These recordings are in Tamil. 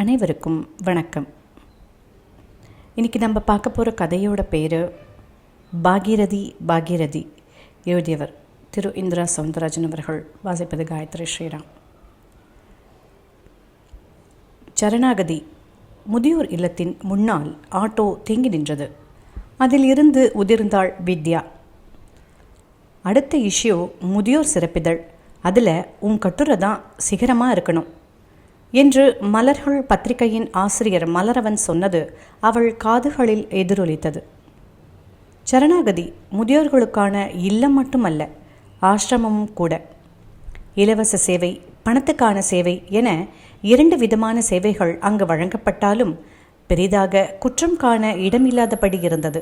அனைவருக்கும் வணக்கம். இன்றைக்கி நம்ம பார்க்க போகிற கதையோட பேர் பாகீரதி பாகீரதி எழுதியவர் திரு இந்திரா சவுந்தரராஜன் அவர்கள். வாசிப்பது காயத்ரி ஸ்ரீராம். சரணாகதி முதியோர் இல்லத்தின் முன்னால் ஆட்டோ தேங்கி நின்றது. அதில் இருந்து உதிர்ந்தாள் வித்யா. அடுத்த இஷ்யூ முதியோர் சிறப்பிதழ். அதில் உன் கட்டுரை தான் சிகரமாக இருக்கணும். என்று மலர்கள் பத்திரிகையின் ஆசிரியர் மலரவன் சொன்னது அவள் காதுகளில் எதிரொலித்தது. சரணாகதி முதியோர்களுக்கான இல்லம் மட்டுமல்ல ஆசிரமமும் கூட. இலவச சேவை பணத்துக்கான சேவை என இரண்டு விதமான சேவைகள் அங்கு வழங்கப்பட்டாலும் பெரிதாக குற்றம் காண இடமில்லாதபடி இருந்தது.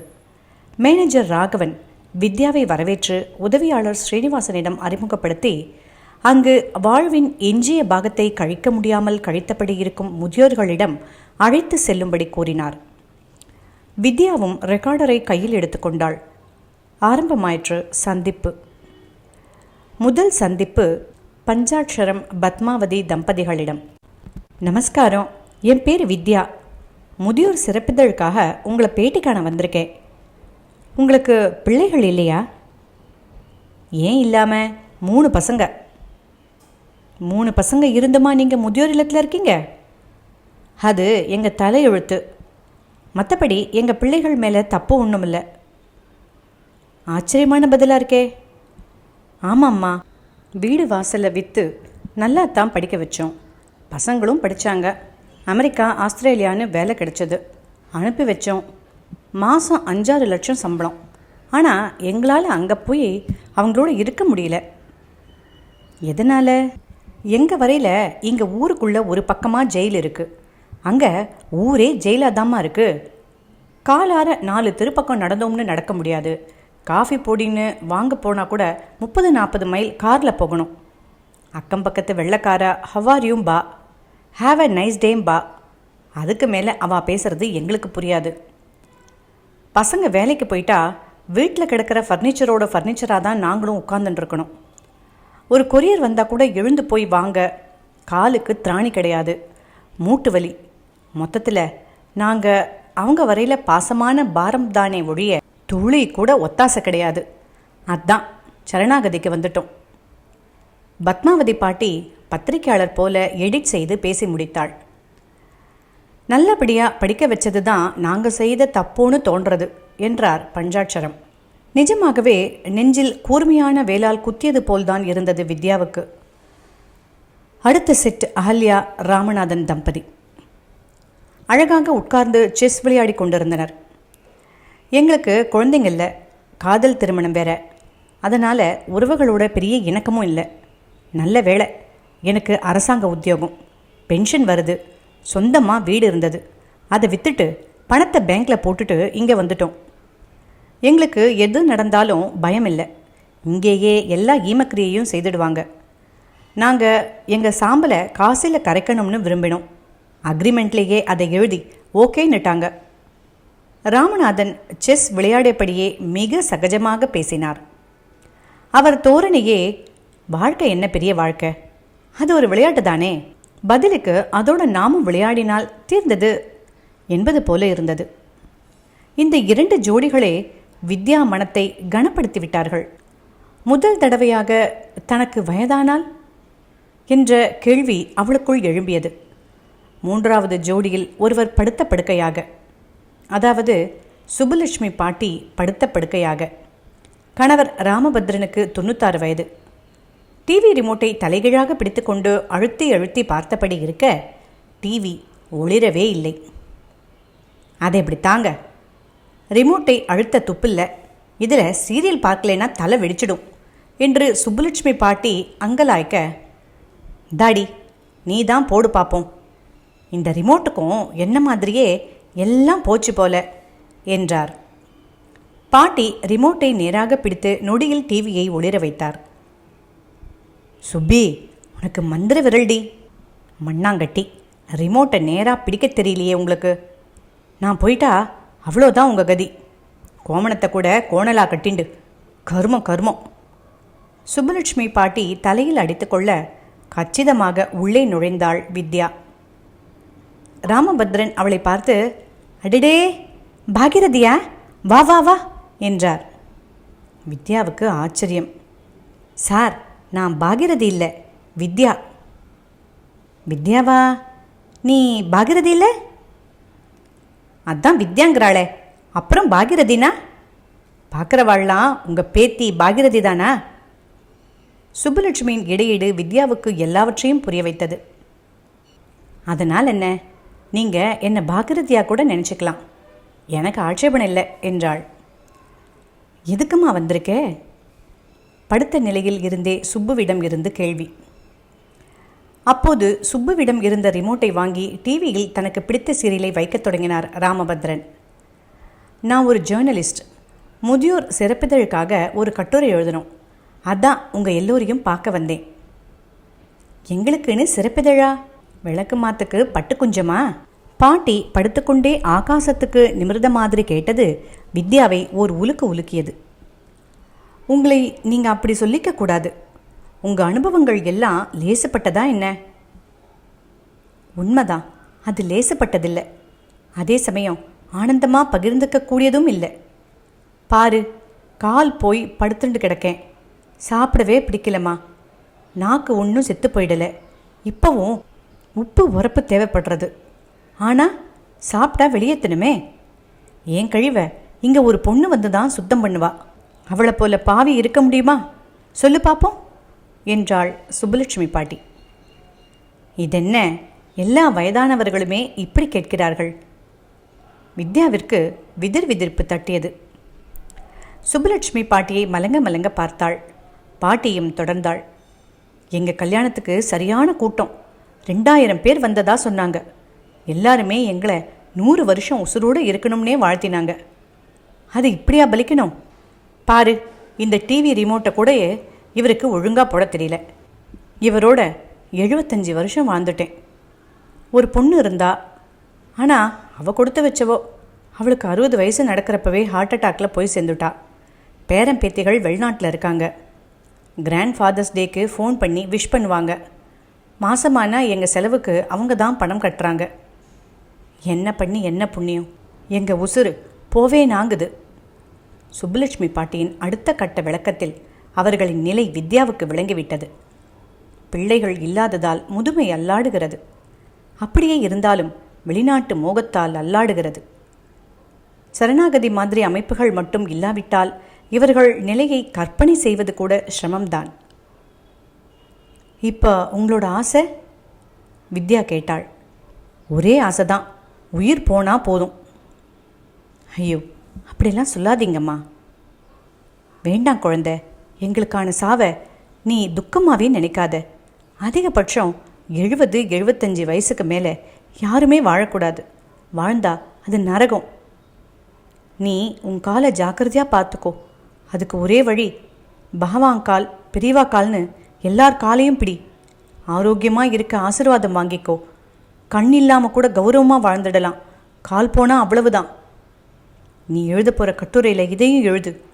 மேனேஜர் ராகவன் வித்யாவை வரவேற்று உதவியாளர் ஸ்ரீனிவாசனிடம் அறிமுகப்படுத்தி அங்கு வாழ்வின் எஞ்சிய பாகத்தை கழிக்க முடியாமல் கழித்தபடி இருக்கும் முதியோர்களிடம் அழைத்து செல்லும்படி கூறினார். வித்யாவும் ரெக்கார்டரை கையில் எடுத்துக்கொண்டாள் ஆரம்பமாயிற்று சந்திப்பு. முதல் சந்திப்பு பஞ்சாட்சரம் பத்மாவதி தம்பதிகளிடம். நமஸ்காரம் என் பேர் வித்யா. முதியோர் சிறப்பிதழுக்காக உங்களை பேட்டி காண வந்திருக்கேன். உங்களுக்கு பிள்ளைகள் இல்லையா? ஏன் இல்லாமல் மூணு பசங்க. மூணு பசங்க இருந்துமா? நீங்கள் முதியோர் இல்லத்தில் இருக்கீங்க? அது எங்கள் தலையெழுத்து. மற்றபடி எங்கள் பிள்ளைகள் மேலே தப்பு ஒன்றும் இல்லை ஆச்சரியமான பதிலாக இருக்கே. ஆமாம்மா. வீடு வாசலில் விற்று நல்லா தான் படிக்க வச்சோம். பசங்களும் படித்தாங்க அமெரிக்கா ஆஸ்திரேலியான்னு வேலை கிடைச்சது. அனுப்பி வச்சோம். மாதம் அஞ்சாறு லட்சம் சம்பளம். ஆனால் எங்களால் அங்கே போய் அவங்களோட இருக்க முடியல. எதனால்? எங்கள் வரையில் இங்கே ஊருக்குள்ளே ஒரு பக்கமாக ஜெயில் இருக்குது அங்கே ஊரே ஜெயிலாக தாம்மா இருக்குது காலார நாலு திருப்பக்கம் நடந்தோம்னு நடக்க முடியாது. காஃபி பொடின்னு வாங்க போனால் கூட முப்பது நாற்பது மைல் காரில் போகணும். அக்கம் பக்கத்து வெள்ளைக்காரா ஹவாரியும் பா? ஹாவ் அ நைஸ் டேம் பா. அதுக்கு மேலே அவள் பேசுகிறது எங்களுக்கு புரியாது. பசங்க வேலைக்கு போயிட்டா வீட்டில் கிடக்கிற ஃபர்னிச்சரோட ஃபர்னிச்சராக தான் நாங்களும் உட்காந்துட்டுருக்கணும் ஒரு கொரியர் வந்தால் கூட எழுந்து போய் வாங்க. காலுக்கு திராணி கிடையாது. மூட்டு வலி. மொத்தத்தில் நாங்கள் அவங்க வரையில் பாசமான பாரம் தானே ஒழிய துளி கூட ஒத்தாசை கிடையாது. அதான் சரணாகதிக்கு வந்துட்டோம். பத்மாவதி பாட்டி பத்திரிகையாளர் போல எடிட் செய்து பேசி முடித்தாள். நல்லபடியாக படிக்க வச்சது தான் நாங்கள் செய்த தப்புன்னு தோன்றது என்றார் பஞ்சாட்சரம். நிஜமாகவே நெஞ்சில் கூர்மையான வேலால் குத்தியது போல்தான் இருந்தது வித்யாவுக்கு. அடுத்த செட் அகல்யா ராமநாதன் தம்பதி. அழகாக உட்கார்ந்து செஸ் விளையாடி கொண்டிருந்தனர். எங்களுக்கு குழந்தைங்க இல்லை காதல் திருமணம் வேற. அதனால் உறவுகளோட பெரிய இணக்கமும் இல்லை. நல்ல வேலை எனக்கு அரசாங்க உத்தியோகம். பென்ஷன் வருது. சொந்தமாக வீடு இருந்தது. அதை விற்றுட்டு பணத்தை பேங்க்கில் போட்டுட்டு இங்கே வந்துட்டோம். எங்களுக்கு எது நடந்தாலும் பயம் இல்லை இங்கேயே எல்லா ஈமக்கிரியையும் செய்துடுவாங்க. நாங்கள் எங்கள் சாம்பலை காசில் கரைக்கணும்னு விரும்பினோம். அக்ரிமெண்ட்லேயே அதை எழுதி ஓகேன்னுட்டாங்க. ராமநாதன் செஸ் விளையாடியபடியே மிக சகஜமாக பேசினார். அவர் தோரணையே வாழ்க்கை என்ன பெரிய வாழ்க்கை? அது ஒரு விளையாட்டு தானே? பதிலுக்கு அதோட நாமும் விளையாடினால் தீர்ந்தது என்பது போல இருந்தது. இந்த இரண்டு ஜோடிகளே வித்யா மனத்தை கனப்படுத்தி விட்டார்கள் முதல் தடவையாக தனக்கு வயதானால்? என்ற கேள்வி அவளுக்குள் எழும்பியது. மூன்றாவது ஜோடியில் ஒருவர் படுத்த படுக்கையாக. அதாவது சுபலட்சுமி பாட்டி படுத்த படுக்கையாக. கணவர் ராமபத்ரனுக்கு தொண்ணூத்தாறு வயது. டிவி ரிமோட்டை தலைகீழாக பிடித்துக்கொண்டு அழுத்தி அழுத்தி பார்த்தபடி இருக்க டிவி ஒளிரவே இல்லை. அதை இப்படி தாங்க ரிமோட்டை அழுத்த துப்பில்ல. இதில் சீரியல் பார்க்கலைன்னா தலை வெடிச்சிடும். என்று சுப்புலட்சுமி பாட்டி அங்கலாய்க்க தாடி நீ தான் போடு பார்ப்போம் இந்த ரிமோட்டுக்கும் என்ன மாதிரியே எல்லாம் போச்சு போல என்றார். பாட்டி ரிமோட்டை நேராக பிடித்து நொடியில் டிவியை ஒளிர வைத்தார். சுப்பி உனக்கு மந்திர விரல்டி. மண்ணாங்கட்டி ரிமோட்டை நேராக பிடிக்க தெரியலையே உங்களுக்கு. நான் போயிட்டா அவ்வளோதான் உங்கள் கதி. கோமணத்தை கூட கோணலா கட்டிண்டு. கருமம் கருமம். சுப்புலட்சுமி பாட்டி தலையில் அடித்துக்கொள்ள கச்சிதமாக உள்ளே நுழைந்தாள் வித்யா. ராமபத்ரன் அவளை பார்த்து அடிடே பாகிரதியா வா வா வா என்றார். வித்யாவுக்கு ஆச்சரியம். சார் நான் பாகிரதி இல்லை வித்யா. வித்யாவா? நீ பாகிரதி இல்லை? அதான் வித்யாங்கிறாளே அப்புறம் பாகிரதினா? பார்க்குறவாள்லாம் உங்கள் பேத்தி பாகிரதி தானா? சுப்புலட்சுமியின் இடையீடு வித்யாவுக்கு எல்லாவற்றையும் புரிய வைத்தது. அதனால் என்ன? நீங்கள் என்னை பாகிரதியாக கூட நினச்சிக்கலாம். எனக்கு ஆட்சேபணம் இல்லை என்றாள். எதுக்குமா வந்திருக்கே? படுத்த நிலையில் இருந்தே சுப்புவிடம் இருந்து கேள்வி. அப்போது சுப்புவிடம் இருந்த ரிமோட்டை வாங்கி டிவியில் தனக்கு பிடித்த சீரியலை வைக்கத் தொடங்கினார் ராமபத்ரன். நான் ஒரு ஜேர்னலிஸ்ட் முதியோர் சிறப்பிதழுக்காக ஒரு கட்டுரை எழுதணும். அதான் உங்கள் எல்லோரையும் பார்க்க வந்தேன். எங்களுக்குன்னு சிறப்பிதழா? விளக்கு மாத்துக்கு பட்டு குஞ்சமா? பாட்டி படுத்துக்கொண்டே ஆகாசத்துக்கு நிமிர்ந்த மாதிரி கேட்டது வித்யாவை ஓர் உலுக்கு உலுக்கியது. உங்களை நீங்கள் அப்படி சொல்லிக்க கூடாது. உங்கள் அனுபவங்கள் எல்லாம் லேசப்பட்டதா என்ன? உண்மைதான் அது லேசப்பட்டதில்லை. அதே சமயம் ஆனந்தமாக பகிர்ந்துக்கக்கூடியதும் இல்லை. பாரு கால் போய் படுத்துண்டு கிடக்கேன். சாப்பிடவே பிடிக்கலம்மா. நாக்கு ஒன்றும் செத்து போயிடலை. இப்போவும் உப்பு உரப்பு தேவைப்படுறது. ஆனால் சாப்பிட்டா வெளியேற்றணுமே ஏன் கழிவ? இங்கே ஒரு பொண்ணு வந்து தான் சுத்தம் பண்ணுவா. அவளை போல பாவி இருக்க முடியுமா? சொல்லு பார்ப்போம் என்றாள் சுப்புலட்சுமி பாட்டி. இதென்ன? எல்லா வயதானவர்களுமே இப்படி கேட்கிறார்கள்? வித்யாவிற்கு விதிர் விதிர்ப்பு தட்டியது. சுப்புலட்சுமி பாட்டியை மலங்க மலங்க பார்த்தாள். பாட்டியும் தொடர்ந்தாள். எங்கள் கல்யாணத்துக்கு சரியான கூட்டம். ரெண்டாயிரம் பேர் வந்ததா சொன்னாங்க. எல்லாருமே எங்களை நூறு வருஷம் உசுரோடு இருக்கணும்னே வாழ்த்தினாங்க. அது இப்படியா பலிக்கணும்? பாரு இந்த டிவி ரிமோட்டை கூட இவருக்கு ஒழுங்காக போட தெரியல. இவரோட எழுபத்தஞ்சி வருஷம் வாழ்ந்துட்டேன். ஒரு பொண்ணு இருந்தா ஆனால் அவள் கொடுத்து வச்சவோ அவளுக்கு அறுபது வயசு நடக்கிறப்பவே ஹார்ட் அட்டாக்ல போய் சேர்ந்துட்டா. பேரன் பேத்திகள் வெளிநாட்டில் இருக்காங்க. கிராண்ட் ஃபாதர்ஸ் டேக்கு ஃபோன் பண்ணி விஷ் பண்ணுவாங்க. மாசமானா எங்கள் செலவுக்கு அவங்க தான் பணம் கட்டுறாங்க. என்ன பண்ணி என்ன புண்ணியம்? எங்கள் உசுறு போவே நாங்குது. சுப்புலட்சுமி பாட்டியின் அடுத்த கட்ட விளக்கத்தில் அவர்களின் நிலை வித்யாவுக்கு விளங்கிவிட்டது. பிள்ளைகள் இல்லாததால் முதுமை அல்லாடுகிறது. அப்படியே இருந்தாலும் வெளிநாட்டு மோகத்தால் அல்லாடுகிறது. சரணாகதி மாதிரி அமைப்புகள் மட்டும் இல்லாவிட்டால் இவர்கள் நிலையை கற்பனை செய்வது கூட சிரமம்தான். இப்போ உங்களோட ஆசை? வித்யா கேட்டாள். ஒரே ஆசை தான் உயிர் போனா போதும். ஐயோ அப்படிலாம் சொல்லாதீங்கம்மா. வேண்டாம் குழந்தை. எங்களுக்கான சாவை நீ துக்கமாகவே நினைக்காத. அதிகபட்சம் எழுபது எழுபத்தஞ்சி வயசுக்கு மேலே யாருமே வாழக்கூடாது. வாழ்ந்தா அது நரகம். நீ உன் காலை ஜாக்கிரதையாக பார்த்துக்கோ. அதுக்கு ஒரே வழி பகவாங்கால் பெரியவா கால்னு எல்லார் காலையும் பிடி. ஆரோக்கியமாக இருக்க ஆசீர்வாதம் வாங்கிக்கோ. கண் இல்லாமல் கூட கௌரவமாக வாழ்ந்துடலாம். கால் போனால் அவ்வளவுதான். நீ எழுத போகிற கட்டுரையில் இதையும் எழுது.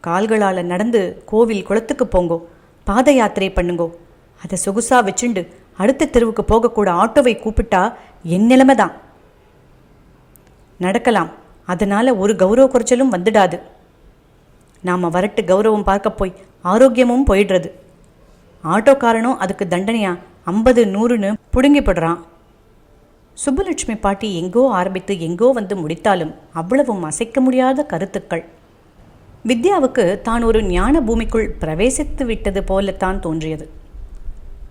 கால்களால் நடந்து கோவில் குளத்துக்கு போங்கோ. பாத யாத்திரை பண்ணுங்கோ. அதை சொகுசாக வச்சுண்டு அடுத்த தெருவுக்கு போகக்கூட ஆட்டோவை கூப்பிட்டா என் நிலைமை தான் நடக்கலாம். அதனால் ஒரு கௌரவ குறைச்சலும் வந்துடாது. நாம் வரட்டு கௌரவம் பார்க்க போய் ஆரோக்கியமும் போயிடுறது. ஆட்டோக்காரனும் அதுக்கு தண்டனையா? ஐம்பது நூறுன்னு புடுங்கிப்படுறான். சுப்புலட்சுமி பாட்டி எங்கோ ஆரம்பித்து எங்கோ வந்து முடித்தாலும் அவ்வளவும் அசைக்க முடியாத கருத்துக்கள். வித்யாவுக்கு தான் ஒரு ஞான பூமிக்குள் பிரவேசித்து விட்டது போலத்தான் தோன்றியது.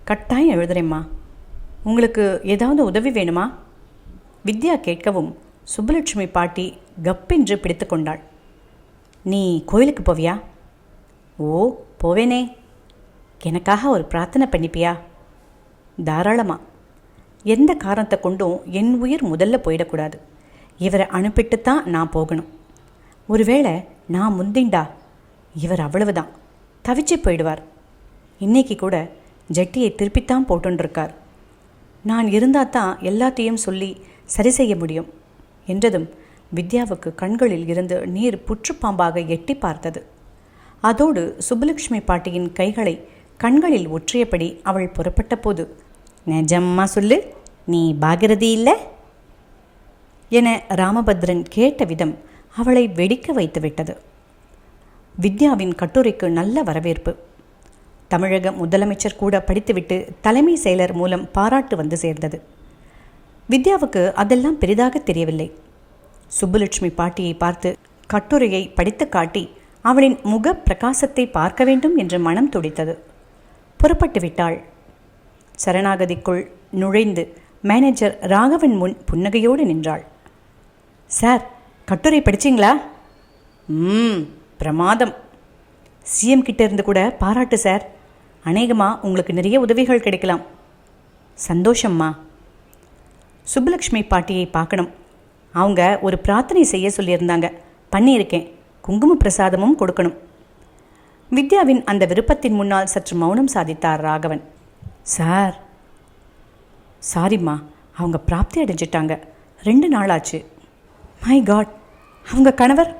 கட்டாயம் எழுதுறேம்மா. உங்களுக்கு ஏதாவது உதவி வேணுமா? வித்யா கேட்கவும் சுப்புலட்சுமி பாட்டி கப்பென்று பிடித்து கொண்டாள். நீ கோயிலுக்கு போவியா? ஓ போவேனே. எனக்காக ஒரு பிரார்த்தனை பண்ணிப்பியா? தாராளமா. எந்த காரணத்தை கொண்டும் என் உயிர் முதல்ல போயிடக்கூடாது. இவரை அனுப்பிட்டு தான் நான் போகணும். ஒருவேளை நான் முந்திண்டா? இவர் அவ்வளவுதான். தவிச்சு போயிடுவார். இன்னைக்கு கூட ஜட்டியை திருப்பித்தான் போட்டுருக்கார் நான் இருந்தால் தான் எல்லாத்தையும் சொல்லி சரி செய்ய முடியும் என்றதும் வித்யாவுக்கு கண்களில் இருந்து நீர் புற்றுப்பாம்பாக எட்டி பார்த்தது. அதோடு சுப்புலட்சுமி பாட்டியின் கைகளை கண்களில் ஒற்றியபடி அவள் புறப்பட்ட போது நிஜம்மா சொல்லு நீ பாகிரதி இல்லை? என ராமபத்ரன் கேட்ட விதம் அவளை வெடிக்க வைத்துவிட்டது. வித்யாவின் கட்டுரைக்கு நல்ல வரவேற்பு. தமிழக முதலமைச்சர் கூட படித்துவிட்டு தலைமை செயலர் மூலம் பாராட்டு வந்து சேர்ந்தது. வித்யாவுக்கு அதெல்லாம் பெரிதாக தெரியவில்லை. சுப்புலட்சுமி பாட்டியை பார்த்து கட்டுரையை படித்து காட்டி அவளின் முக பிரகாசத்தை பார்க்க வேண்டும் என்று மனம் துடித்தது. புறப்பட்டு விட்டாள். சரணாகதிக்குள் நுழைந்து மேனேஜர் ராகவன் முன் புன்னகையோடு நின்றாள். சார் கட்டுரை படிச்சிங்களா? ம் பிரமாதம். சிஎம் கிட்ட இருந்து கூட பாராட்டு சார். அநேகமாக உங்களுக்கு நிறைய உதவிகள் கிடைக்கலாம். சந்தோஷம்மா. சுப்புலக்ஷ்மி பாட்டியை பார்க்கணும். அவங்க ஒரு பிரார்த்தனை செய்ய சொல்லியிருந்தாங்க. பண்ணியிருக்கேன். குங்கும பிரசாதமும் கொடுக்கணும். வித்யாவின் அந்த விருப்பத்தின் முன்னால் சற்று மௌனம் சாதித்தார் ராகவன். சார். சாரிம்மா அவங்க பிராப்தி அடைஞ்சிட்டாங்க. ரெண்டு நாளாச்சு. மை காட் அவங்க கணவர்?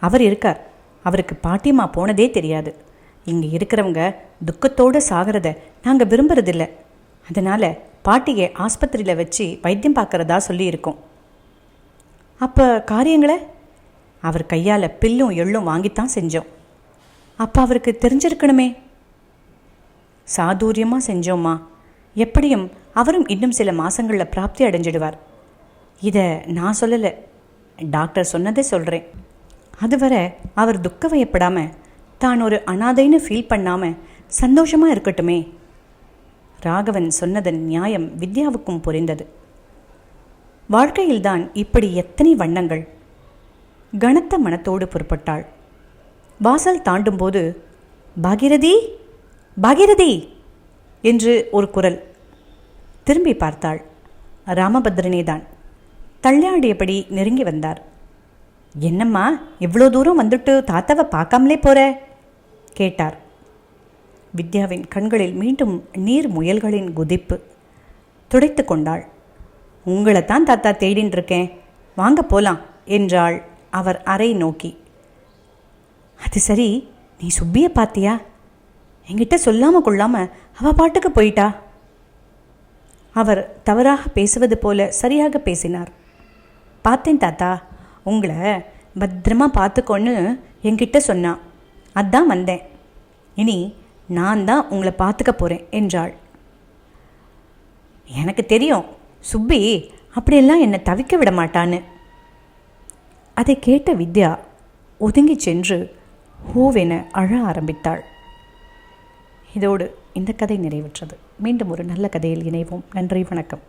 அவர் இருக்கார். அவருக்கு பாட்டியம்மா போனதே தெரியாது. இங்கே இருக்கிறவங்க துக்கத்தோடு சாகிறத நாங்கள் விரும்புறதில்ல. அதனால் பாட்டியை ஆஸ்பத்திரியில் வச்சு வைத்தியம் பார்க்குறதா சொல்லியிருக்கோம். அப்போ காரியங்களை? அவர் கையால் பில்லும் எள்ளும் வாங்கித்தான் செஞ்சோம். அப்போ அவருக்கு தெரிஞ்சிருக்கணுமே? சாதுரியமாக செஞ்சோம்மா. எப்படியும் அவரும் இன்னும் சில மாதங்களில் பிராப்தி அடைஞ்சிடுவார். இதை நான் சொல்லலை. டாக்டர் சொன்னதே சொல்கிறேன் அதுவரை அவர் துக்க வயப்படாமல் தான் ஒரு அனாதைன்னு ஃபீல் பண்ணாமல் சந்தோஷமாக இருக்கட்டுமே. ராகவன் சொன்னதன் நியாயம் வித்யாவுக்கும் புரிந்தது. வாழ்க்கையில்தான் இப்படி எத்தனை வண்ணங்கள். கனத்த மனத்தோடு புறப்பட்டாள். வாசல் தாண்டும்போது பாகிரதி பாகிரதி! என்று ஒரு குரல். திரும்பி பார்த்தாள். ராமபத்ரனே தான் தள்ளாடியபடி நெருங்கி வந்தார். என்னம்மா இவ்வளோ தூரம் வந்துட்டு தாத்தாவை பார்க்காமலே போற? கேட்டார். வித்யாவின் கண்களில் மீண்டும் நீர் முயல்களின் குதிப்பு. துடைத்து கொண்டாள். உங்களை தான் தாத்தா தேடின்னு இருக்கேன். வாங்க போலாம் என்றாள் அவர் அறை நோக்கி. அது சரி நீ சுப்பிய பார்த்தியா என்கிட்ட சொல்லாம கொள்ளாம அவ பாட்டுக்கு போயிட்டா? அவர் தவறாக பேசுவது போல சரியாக பேசினார். பார்த்தேன் தாத்தா. உங்களை பத்திரமா பார்த்துக்கோன்னு என்கிட்ட சொன்னான் அதான் வந்தேன். இனி நான் தான் உங்களை பார்த்துக்க போகிறேன் என்றாள். எனக்கு தெரியும் சுப்பி அப்படியெல்லாம் என்னை தவிக்க விட மாட்டான்னு. அதை கேட்ட வித்யா ஒதுங்கி சென்று ஹூவென அழ ஆரம்பித்தாள். இதோடு இந்த கதை நிறைவுற்றது. மீண்டும் ஒரு நல்ல கதையில் இணைவோம். நன்றி வணக்கம்.